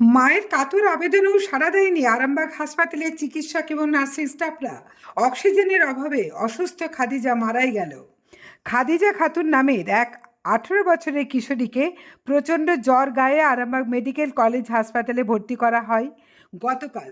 মায়ের কাতর আবেদনেও সাড়া দেয়নি আরামবাগ হাসপাতালের চিকিৎসক এবং নার্সিং স্টাফরা। অক্সিজেনের অভাবে অসুস্থ খাদিজা মারাই গেল। খাদিজা খাতুন নামের এক আঠেরো বছরের কিশোরীকে প্রচণ্ড জ্বর গায়ে আরামবাগ মেডিকেল কলেজ হাসপাতালে ভর্তি করা হয়। গতকাল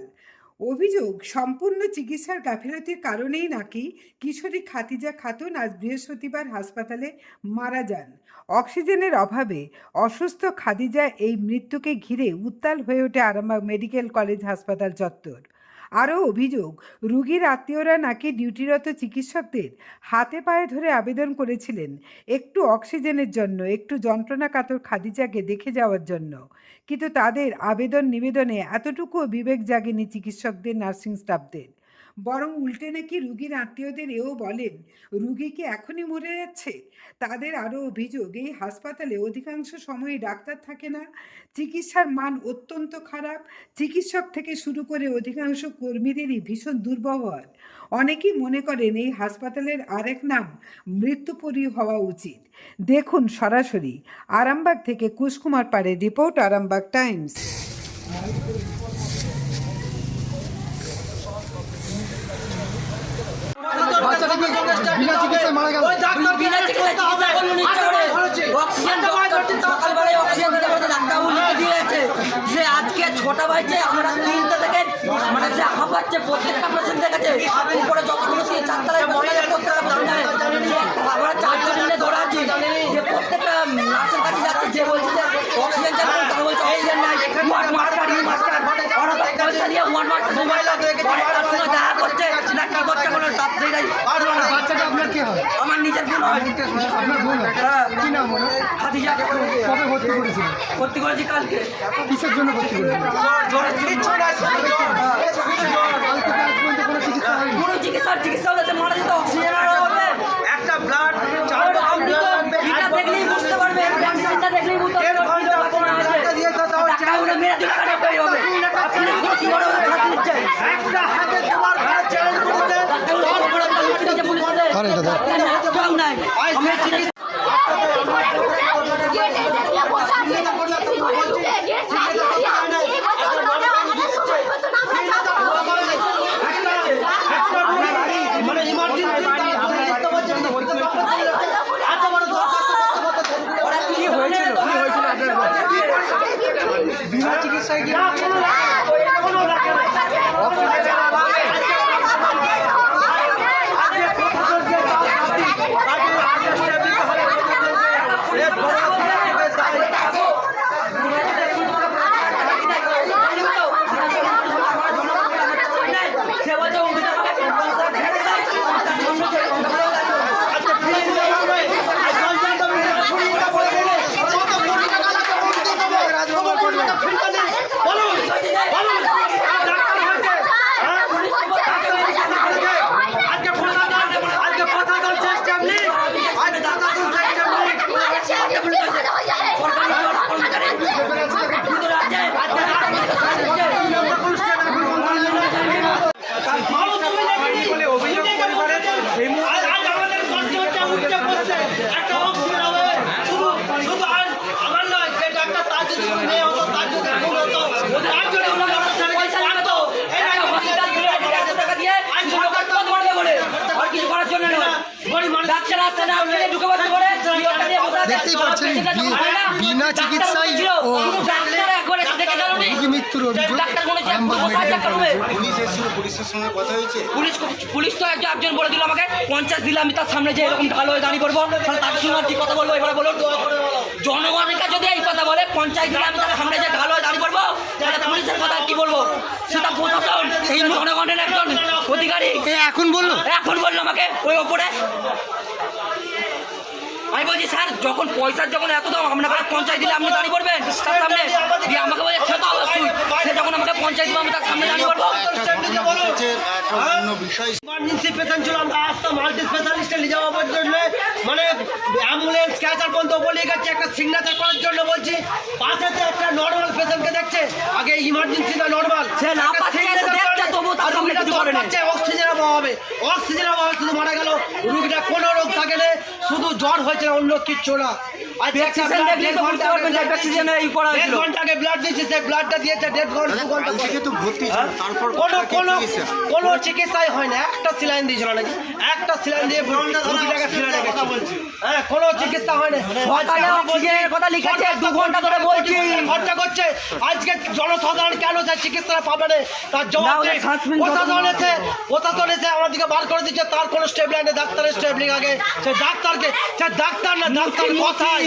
অভিযোগ, সম্পূর্ণ চিকিৎসার গাফিলতির কারণেই নাকি কিশোরী খাতিজা খাতুন আজ বৃহস্পতিবার হাসপাতালে মারা যান। অক্সিজেনের অভাবে অসুস্থ খাদিজা এই মৃত্যুকে ঘিরে উত্তাল হয়ে ওঠে আরামবাগ মেডিকেল কলেজ হাসপাতাল চত্বর। আরও অভিযোগ, রুগীর আত্মীয়রা নাকি ডিউটিরত চিকিৎসকদের হাতে পায়ে ধরে আবেদন করেছিলেন একটু অক্সিজেনের জন্য, একটু যন্ত্রণা কাতর খাদিজাকে দেখে যাওয়ার জন্য। কিন্তু তাদের আবেদন নিবেদনে এতটুকু বিবেক জাগেনি চিকিৎসকদের, নার্সিং স্টাফদের। বরং উল্টে নাকি রুগীর আত্মীয়দের এও বলেন, রুগী কি এখনই মরে যাচ্ছে? তাদের আরও অভিযোগ, এই হাসপাতালে অধিকাংশ সময় ডাক্তার থাকে না। চিকিৎসার মান অত্যন্ত খারাপ। চিকিৎসক থেকে শুরু করে অধিকাংশ কর্মীদেরই ভীষণ দুর্ব্যবহার। অনেকেই মনে করেন এই হাসপাতালের আরেক নাম মৃত্যুপরী হওয়া উচিত। দেখুন সরাসরি, আরামবাগ থেকে Kushkumar Pare report, Arambagh Times. Oxygen সকালবেলায় অক্সিজেন দিয়েছে যে আজকে ছটা বাজছে আমরা তিনটা থেকে মানে যে হাঁপাচ্ছে প্রত্যেকটা পেশেন্টের কাছে উপরে যতগুলো চারতলায় বসে যায় প্রত্যেকটা পেশেন্ট আমরা চারজন মিলে দৌড়াচ্ছি যে প্রত্যেকটা নার্সের কাছে যাচ্ছে যে বলছে যে অক্সিজেন চালাবো তারা বলছে অক্সিজেন নাই ওয়ার্ড মাস্টার ইউ মাস্টার ওরা দিয়ে ওয়ার্ড মোবাইল পরে তার সঙ্গে দেখা করছে না কি করছে কোনো তার সেটাই হলো বাচ্চাটা আপনার কি হয়? আমার নিজের ভুল হয়। আপনার ভুল কি নাম ওনার? খাদিজা কবে ভর্তি করেছিল? ভর্তি করেছি কালকে। কিসের জন্য ভর্তি করেছিল? জ্বর। কাল থেকে কোনো চিকিৎসা চিকিৎসার চিকিৎসা হলে মারা যেত অক্সিজেনের অভাবে একটা ব্লাড আর আপনি তো এটা দেখলেই বুঝতে পারবেন এটা দেখলেই বুঝতে পারবেন টাকা উঠে মেরে দু টাকা টাকা হবে আপনি দেখুন কি বড় বড় ছাত্র দিচ্ছে একটা হাতে তোমার ঘরে চ্যালেঞ্জ করেছে ডাক্তার বড় বড় একটা লুচি দিচ্ছে পুলিশদের ধর এটা ধর। একটাও নাই আমরা চিকিৎসা মানে ইমার্জেন্সি দেখতে পাচ্ছেন না ভর্তি করতে এত বড় দরকার ওরা কি হয়েছিল কি হয়েছিল বিনা চিকিৎসায় কি সে বলছে উঠে আজকে প্রশাসন আজকে প্রশাসন সিস্টেম নেই আজকে প্রশাসন সিস্টেম নেই ভালো তুমি নাকি বলে অভিযোগ পরিবারে আজ আজ আমাদের কষ্ট হচ্ছে উঠতে বসছে একটা অক্সিজেন হবে শুধু শুধু আজ আমার নয় যে ডাক্তার তার যদি মেয়ে হতো তার যদি ভুল হতো তার জন্য আমরা আমার ছেলেকে পারতো এই ডাক্তার আসছে না আপনি ঢুকে বসে পড়ে দেখতেই পাচ্ছেন, বিনা চিকিৎসায় ও। রোগী মৃত্যুর অভিযোগ করবে। পুলিশ তো একজন একজন বলে দিল আমাকে পঞ্চাশ দিলে আমি তার সামনে যে এরকম ঢালো হয়ে দাঁড়িয়ে পড়ব। তাহলে তার সঙ্গে কি কথা বলব এবারে বলুন? জনগণের কাছে যদি এই কথা বলে পঞ্চায়েত দিলে আমি তার সামনে যে ঢালো হয়ে দাঁড়িয়ে পড়ব। তাহলে পুলিশের কথা আর কি বলব? সেটা প্রশাসন এই জনগণের একজন অধিকারী। এখন বলল। এখন বলল আমাকে ওই ওপরে। আমি বলছি স্যার যখন পয়সার যখন এত দাম আপনাকে পঞ্চায়েত দিলে আপনি দাঁড়িয়ে পড়বেন তার সামনে? দিয়ে আমাকে বলে সে তো অবশ্যই। সে যখন আমাকে পঞ্চায়েত দিবে আমি তার সামনে দাঁড়িয়ে পড়ব। একটা ইমার্জেন্সি পেশেন্ট ছিল আমরা আসতাম মাল্টি স্পেশালিস্টে নিয়ে যাওয়ার জন্য। মানে অ্যাম্বুলেন্স ক্যাচার পর্যন্ত বলে গেছে একটা সিগনেচার করার জন্য বলছি। পাশেতে একটা নর্মাল পেশেন্টকে দেখছে। আগে ইমার্জেন্সি না নর্মাল সে না পাচ্ছে অক্সিজেন অভাবে অক্সিজেন অভাবে শুধু মারা গেল। রুগীটা কোনো রোগ থাকে শুধু জ্বর হয়েছে অন্য কিচ্ছু না। হ্যাঁ? তারপর কোনো তাকে কোনো চিকিৎসা। কোনো চিকিৎসাই হয় না একটা সিলাইন দিয়েছিল নাকি? একটা সিলাইন দিয়ে রুগীটাকে ফেলে রেখেছে। হ্যাঁ কোনো চিকিৎসা হয় না। কথা লিখেছে, দু ঘণ্টা ধরে বলছি। খরচা করছে। আজকে জনসাধারণ কেন সে চিকিৎসা পাবে না? তার জবাব। প্রশাসন এসে প্রশাসন এসে আমাদেরকে বার করে দিচ্ছে। তার কোনো স্টেপ লাইনে ডাক্তারের স্টেপ আগে। সে ডাক্তারকে সে ডাক্তার না ডাক্তার কথাই